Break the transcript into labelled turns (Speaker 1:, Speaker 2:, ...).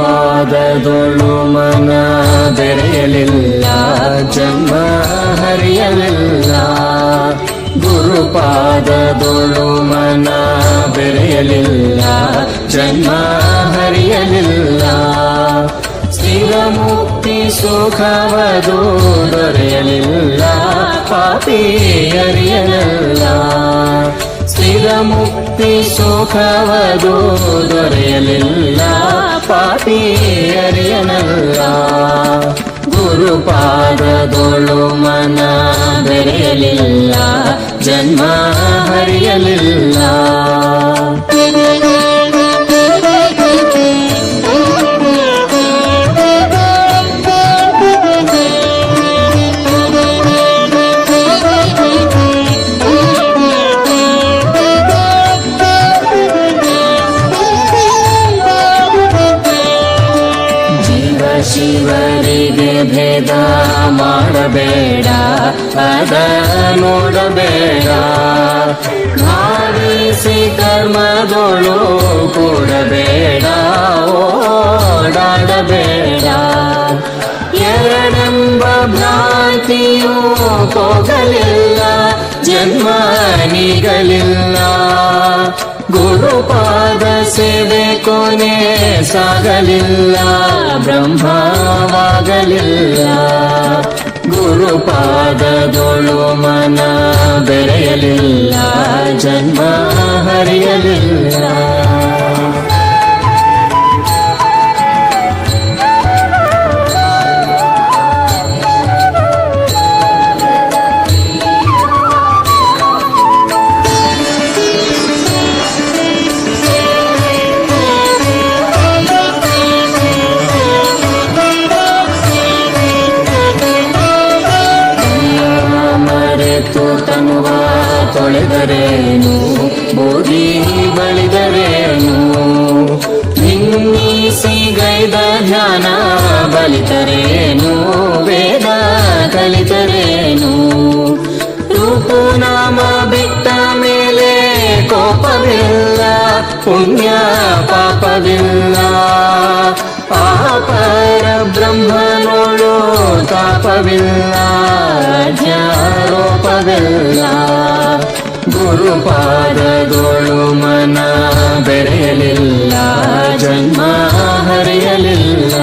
Speaker 1: ಗುರುಪಾದದೊಳು ಮನ ಬೆರೆಯಲಿಲ್ಲ ಜನ್ಮ ಹರಿಯಲಿಲ್ಲ ಗುರುಪಾದದೊಳು ಮನ ಬೆರೆಯಲಿಲ್ಲ ಜನ್ಮ ಹರಿಯಲಿಲ್ಲ ಸ್ಥಿರ ಮುಕ್ತಿ ಸುಖವದು ದೊರೆಯಲಿಲ್ಲ ಪಾಪಿ ಅರಿಯಲಿಲ್ಲ ಸ್ಥಿರ ಮುಕ್ತಿ ಸುಖವದು ದೊರೆಯಲಿಲ್ಲ ಪಾಪಿ ಅರಿಯನಲ್ಲ ಗುರುಪಾದದೊಳು ಮನ ಬೆರೆಯಲಿಲ್ಲ जन्मा हरियलिल्ला ಜೀವ ಶಿವರಿಗೆ ಭೇದ ಮಾಡಬೇಡ, ಅದ ನೋಡಬೇಡ. ಭಾವಿಸಿ ಕರ್ಮದೊಳು ಕೂಡಬೇಡ, ಓಡಾಡಬೇಡ. ಎರಡೆಂಬ ಭ್ರಾಂತಿಯೂ ಹೋಗಲಿಲ್ಲ ಜನ್ಮ ನೀಗಲಿಲ್ಲ ಗುರುಪಾದ ಸೇವೆ ಕೊನೆ ಸಾಗಲಿಲ್ಲ. ಬ್ರಹ್ಮವಾಗಲಿಲ್ಲ ಗುರುಪಾದದೊಳು ಮನ ಬೆರೆಯಲಿಲ್ಲ ಜನ್ಮ ಹರಿಯಲಿಲ್ಲ ಮರೆತು ತನುವ ತೊಳೆದರೇನು ಬೂದಿ ಬಳಿದರೇನು ನಿನ್ನಿಸಿ ಗೈದ ಧ್ಯಾನ ಬಲಿತರೇನು ವೇದ ಕಲಿತರೇನು ರೂಪು ನಾಮ ಬಿಟ್ಟ ಮೇಲೆ ಕೋಪವಿಲ್ಲ ಪುಣ್ಯ ಪಾಪವಿಲ್ಲ ಪಾಪರ ಬ್ರಹ್ಮನೋಳು ತಾಪವಿಲ್ಲ ಕಾಣವೆಲ್ಲ ಗುರುಪಾದಗಳು ಮನ ಬೆರೆಯಲಿಲ್ಲ ಜನ್ಮ ಹರಿಯಲಿಲ್ಲ.